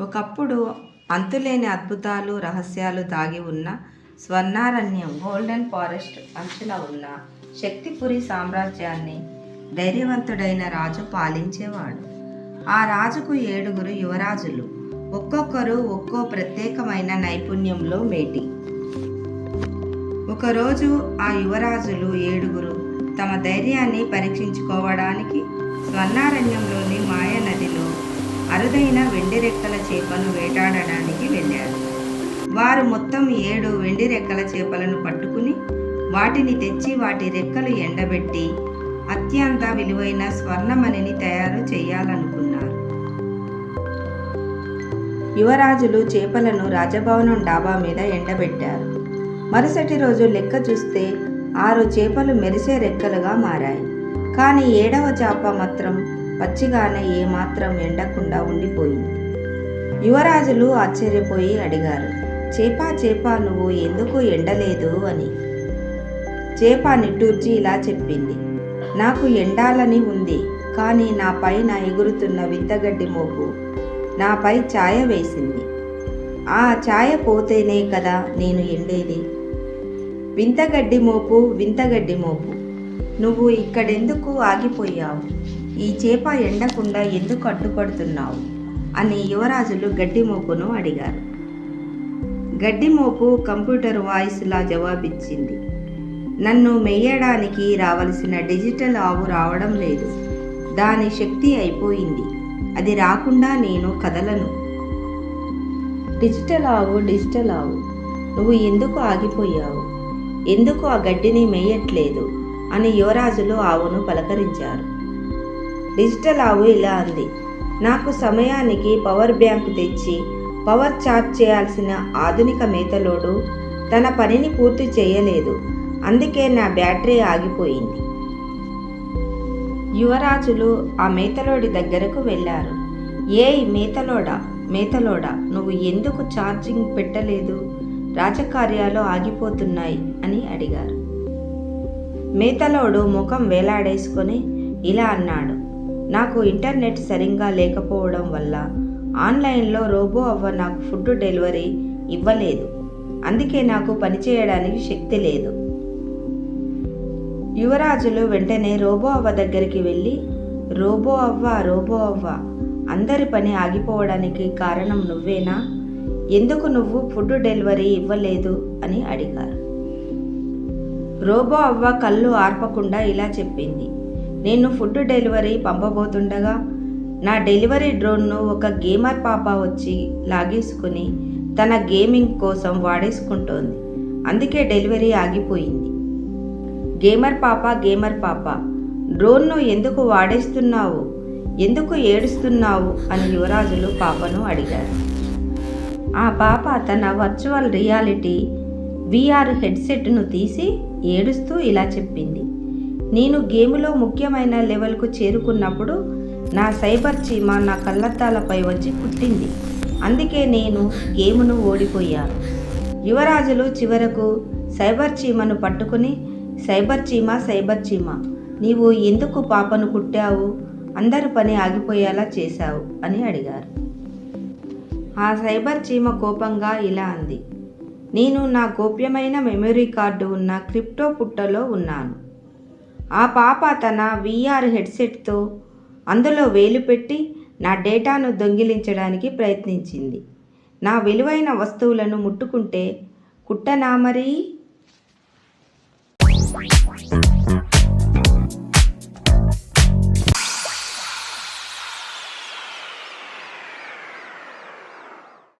ఒకప్పుడు అంతులేని అద్భుతాలు రహస్యాలు దాగి ఉన్న స్వర్ణారణ్యం గోల్డెన్ ఫారెస్ట్ అంచున ఉన్న శక్తిపురి సామ్రాజ్యాన్ని ధైర్యవంతుడైన రాజు పాలించేవాడు. ఆ రాజుకు ఏడుగురు యువరాజులు ఒక్కొక్కరు ఒక్కో ప్రత్యేకమైన నైపుణ్యంలో మేటి. ఒకరోజు ఆ యువరాజులు ఏడుగురు తమ ధైర్యాన్ని పరీక్షించుకోవడానికి స్వర్ణారణ్యంలోని మాయ నదిలో అరుదైన వెండి రెక్కల చేపను వేటాడడానికి వెళ్ళారు వారు మొత్తం ఏడు వెండి రెక్కల చేపలను పట్టుకుని వాటిని తెచ్చి వాటి రెక్కలు ఎండబెట్టి అత్యంత విలువైన స్వర్ణమణిని తయారు చేయాలనుకున్నారు. యువరాజులు చేపలను రాజభవనం డాబా మీద ఎండబెట్టారు. మరుసటి రోజు లెక్క చూస్తే ఆరు చేపలు మెరిసే రెక్కలుగా మారాయి. కానీ ఏడవ చేప మాత్రం పచ్చిగానే ఏమాత్రం ఎండకుండా ఉండిపోయింది. యువరాజులు ఆశ్చర్యపోయి అడిగారు చేపా చేపా నువ్వు ఎందుకు ఎండలేదు అని? చేప నిట్టూర్చి ఇలా చెప్పింది నాకు ఎండాలని ఉంది కానీ నా పైన ఎగురుతున్న వింతగడ్డి మోపు నాపై ఛాయ వేసింది. ఆ ఛాయ పోతేనే కదా నేను ఎండేది. వింతగడ్డి మోపు వింతగడ్డి మోపు నువ్వు ఇక్కడెందుకు ఆగిపోయావు? ఈ చేప ఎండకుండా ఎందుకు అడ్డుపడుతున్నావు? అని యువరాజులు గడ్డిమోపును అడిగారు. గడ్డిమోపు కంప్యూటర్ వాయిస్లా జవాబిచ్చింది. నన్ను మెయ్యడానికి రావలసిన డిజిటల్ ఆవు రావడం లేదు. దాని శక్తి అయిపోయింది. అది రాకుండా నేను కదలను. డిజిటల్ ఆవు డిజిటల్ ఆవు నువ్వు ఎందుకు ఆగిపోయావు? ఎందుకు ఆ గడ్డిని మేయట్లేదు? అని యువరాజులు ఆవును పలకరించారు. డిజిటల్ ఆవు ఇలా అంది. నాకు సమయానికి పవర్ బ్యాంక్ తెచ్చి పవర్ ఛార్జ్ చేయాల్సిన ఆధునిక మేతలోడు తన పనిని పూర్తి చేయలేదు. అందుకే నా బ్యాటరీ ఆగిపోయింది. యువరాజులు ఆ మేతలోడి దగ్గరకు వెళ్ళారు. ఏయ్ మేతలోడా మేతలోడా నువ్వు ఎందుకు ఛార్జింగ్ పెట్టలేదు? రాజకార్యాలు ఆగిపోతున్నాయి అని అడిగారు. మేతలోడు ముఖం వేలాడేసుకొని ఇలా అన్నాడు. నాకు ఇంటర్నెట్ సరిగ్గా లేకపోవడం వల్ల ఆన్లైన్లో రోబో అవ్వ నాకు ఫుడ్ డెలివరీ ఇవ్వలేదు. అందుకే నాకు పనిచేయడానికి శక్తి లేదు. యువరాజులు వెంటనే రోబో అవ్వ దగ్గరికి వెళ్ళి రోబో అవ్వ రోబో అవ్వ అందరి పని ఆగిపోవడానికి కారణం నువ్వేనా? ఎందుకు నువ్వు ఫుడ్ డెలివరీ ఇవ్వలేదు? అని అడిగారు. రోబో అవ్వ కళ్ళు ఆర్పకుండా ఇలా చెప్పింది. నేను ఫుడ్ డెలివరీ పంపబోతుండగా నా డెలివరీ డ్రోన్ను ఒక గేమర్ పాప వచ్చి లాగేసుకుని తన గేమింగ్ కోసం వాడేసుకుంటోంది. అందుకే డెలివరీ ఆగిపోయింది. గేమర్ పాప గేమర్ పాప డ్రోన్ను ఎందుకు వాడేస్తున్నావు? ఎందుకు ఏడుస్తున్నావు? అని యువరాజులు పాపను అడిగారు. ఆ పాప తన వర్చువల్ రియాలిటీ విఆర్ హెడ్సెట్ను తీసి ఏడుస్తూ ఇలా చెప్పింది. నేను గేములో ముఖ్యమైన లెవెల్కు చేరుకున్నప్పుడు నా సైబర్ చీమ నా కళ్ళద్దాలపై వచ్చి కుట్టింది. అందుకే నేను గేమును ఓడిపోయాను. యువరాజులు చివరకు సైబర్ చీమను పట్టుకుని సైబర్ చీమ సైబర్ చీమ నీవు ఎందుకు పాపను కుట్టావు? అందరి పని ఆగిపోయేలా చేశావు అని అడిగారు. ఆ సైబర్ చీమ కోపంగా ఇలా అంది. నేను నా గోప్యమైన మెమరీ కార్డు ఉన్న క్రిప్టో పుట్టలో ఉన్నాను. ఆ పాప తన విఆర్ హెడ్సెట్తో అందులో వేలు పెట్టి నా డేటాను దొంగిలించడానికి ప్రయత్నించింది. నా విలువైన వస్తువులను ముట్టుకుంటే కుట్టనా మరి?